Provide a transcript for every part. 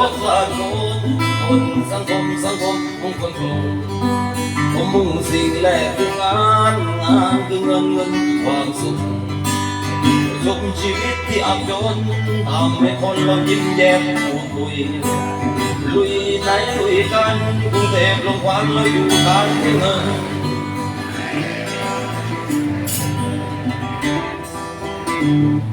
ลดลานคนคนสังคมสังคมของคนคงผมมุ่งสิ่งแรกคืองานงานคือเงินเงินความสุขสุขชีวิตที่อับจนทำให้คนเรายิ้มแย้มพูดคุยลุยไหนลุยกันกรุงเทพลงควันเราอยู่กันเงินยำ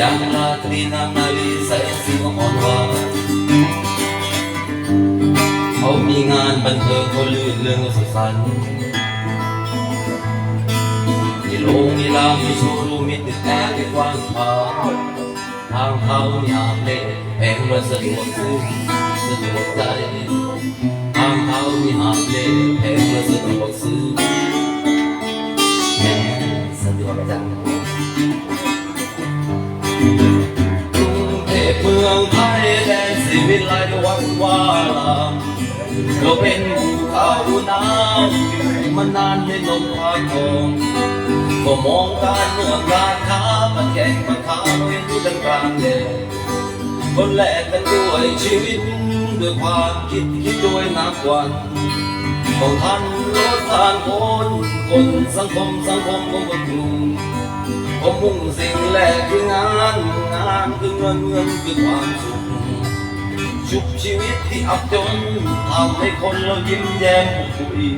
ยำราตรีนางนาลีใส่สีอ่อนหวานเขามีงานบันเทิงเขาลื่นเรื่องสุขสันต์มีโรงมีลามีโชว์รูมมีตึกแอร์ที่กว้างขวางทางเขามีอาบเล่แพงและสะดวกซื้อสะดวกใจทางเขามีอาบเล่แพงและสะดวกซื้อแม่สะดวกจัง เมืองไทยแดนสีวิไลวันวาลามเราเป็นภูเขาหนาวมานานในลมพายทองก็มองการเมืองการค้ามันแข่งมันค้าเราเห็นอยู่ดังกลางแดนคนแลกกันด้วยชีวิตด้วยความคิดคิดด้วยนับวันต้องทันรถทานคนคนสังคมสังคมของคนกรุง ผมมุ่งสิ่งแรกคืองานงานคือเงินเงินคือความสุขชุบชีวิตที่อับจนทำให้คนเรายิ้มแย้มพูดคุย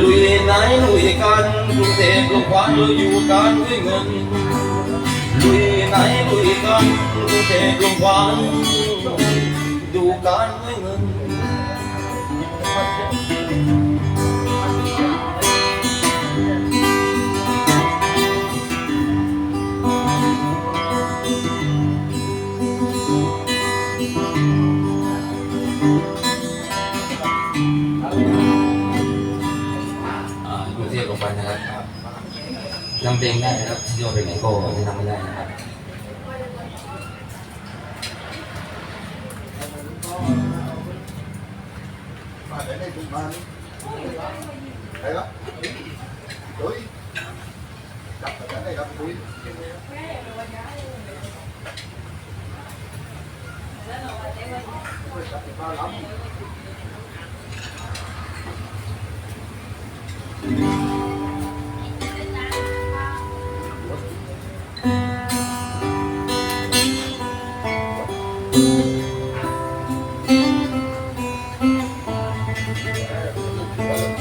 ลุยไหนลุยกันกรุงเทพลงควันเราอยู่กันด้วยเงินลุยไหนลุยกันกรุงเทพลงควันดูกันด้วยเงิน โยนไปไหนก็แนะนำไม่ได้นะครับมาได้ได้ถูกมาใครครับดุยจับกันได้ครับดุยจับมาล้ำ ล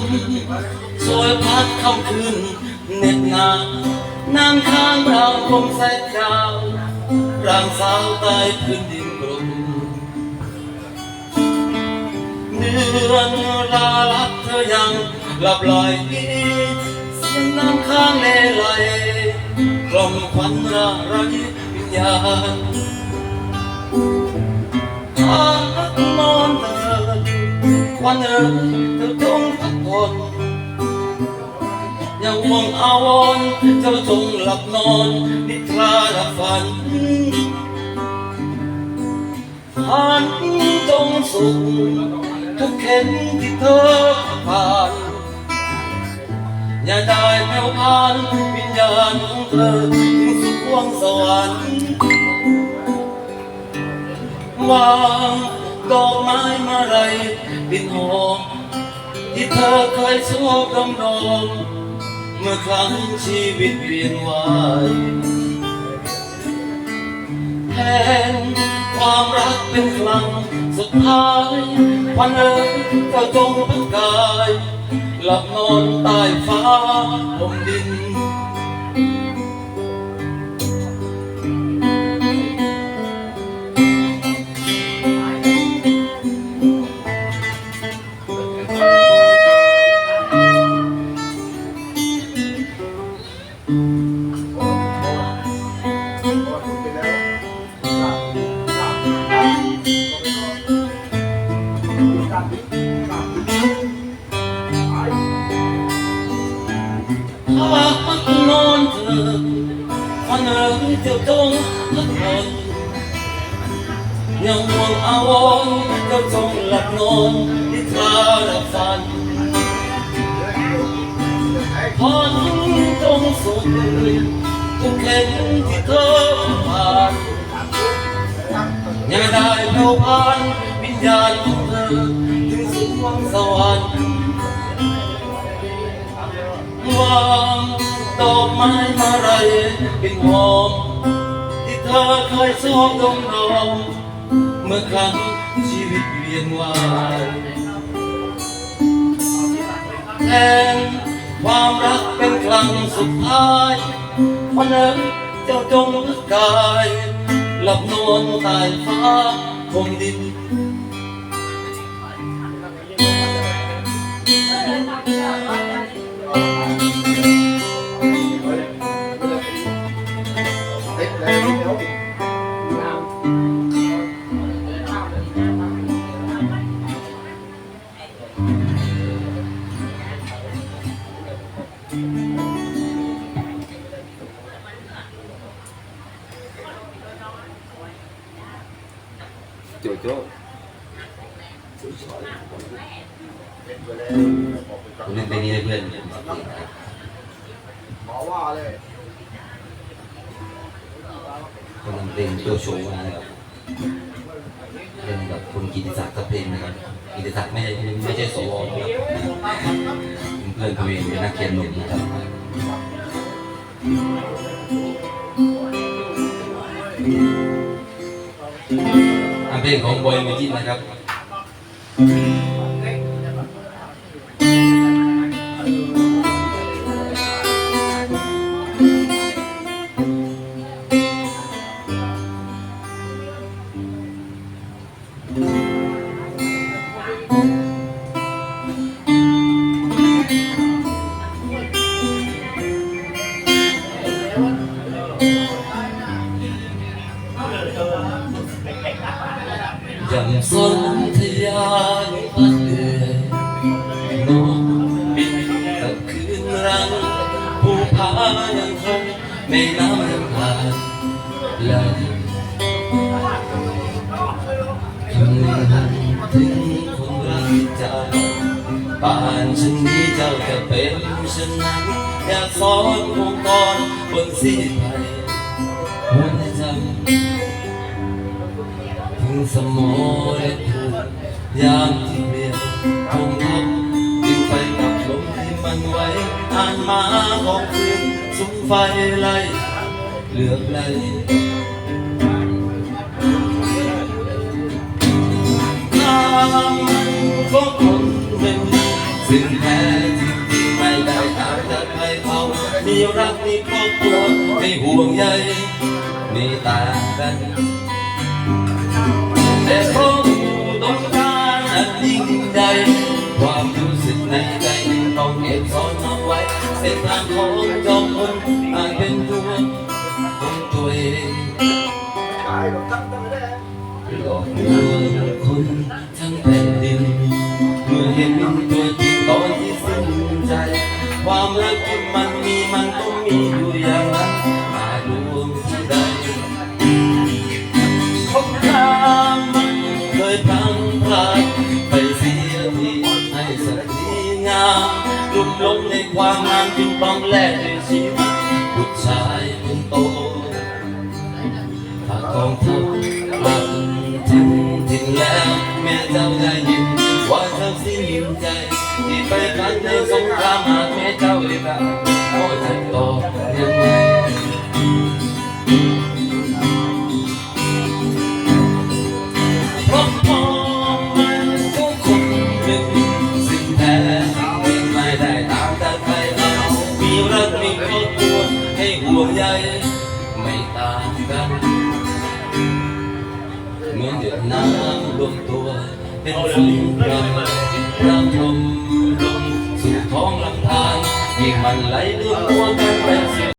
มช่วยพัดเข้าคืนเหน็บหนาวนั่งข้างเราคมแสงดาวร่างสาวใต้พื้นดิน เดือนลาลับเธอยังหลับลอยเสียงน้ำค้างเลไหลกล่อมควันระไรวิญญาณพักนอนเถิดวันเอ๋ยเธอจงพักผ่อนอย่าห่วงอาวรเจ้าจงหลับนอนนิทราดับฝันผ่านจงสุข ทุกเข็นที่เธอผ่านอย่าได้แผ่วพานวิญญาณของเธอถึงสุขวงสวรรค์วางดอกไม้มาไรบินหอมที่เธอเคยชอบดำดงเมื่อครั้งชีวิตเวียนวายแทนความรักเป็นครั้ง สุดท้ายวันเอ๋ยเจ้าจงพักกายหลับนอนใต้ฟ้าลมดินเา ยังห่วงอาวรณ์เจ้าจงหลับนอนนิทราดับฝันพรจงสุขทุกเข็นที่เธอผ่านยังได้เผ่าพานวิญญาณของเธอถึงสุขวังสวรรค์วางดอกไม้มาไรเป็นหอมที่เธอเคยชอบดมดม เมื่อครั้งชีวิตเวียนวายแทนความรักเป็นครั้งสุดท้ายวันนั้นเจ้าจงลึกกาย หลับนอนใต้ฟ้าคงดิน โจโจ้เป็นไปแล้วบอกไปก่อผมนเล่นเพลงนี้ให้เพื่อนหมอว่าเลยคนทำเพลงโจโฉนะครับเป็นแบบคุณกิติศักดิ์กับเพลงนะครับกิติศักดิ์ไม่ใช่ไม่ใช่สวนะครับเป็นเพื่อนตัวเองเป็นนักเขียนหนุ่มนะครับ เพลงของบอยมิจินนะครับ สนทยานพัดเดือนกบินกับคืนรังภูผายังคงแม่น้ำยังผ่านไหลคำนึงถึงคนรักจากป่านฉันนี้เจ้าจะเป็นฉันนั้นอยากสอนวงกรบนสีไทยหัวใจ สมอและผูกยามที่เปลี่ยนคงทับดึงไปกับลมที่มันไว้อ่านมาของคืนสุมไฟไล่เหลือบไหลน้ำมันก็คนเป็นสิ่งแท้ที่จริงไม่ได้ตามแต่ใครเขามีรักมีครอบครัวไม่ห่วงใยมีตางกัน แต่เขาต้องการอันยิ่งใหญ่ความรู้สึกในใจต้องเก็บซ่อนเอาไว้เส้นทางของจอมพล ความงามจึงต้องแลกด้วยชีวิตผู้ชายคนโตหากกองทัพกลับถึงทิ้งแล้วแม่เจ้าได้ยิน ให้ห่วงใยไม่ต่างกันเหมือนเดือดน้ำรวมตัวเป็นฝืนกำระทมลงสู่ท้องลำธารยิ่งมันไหลรวมตัวกันเป็น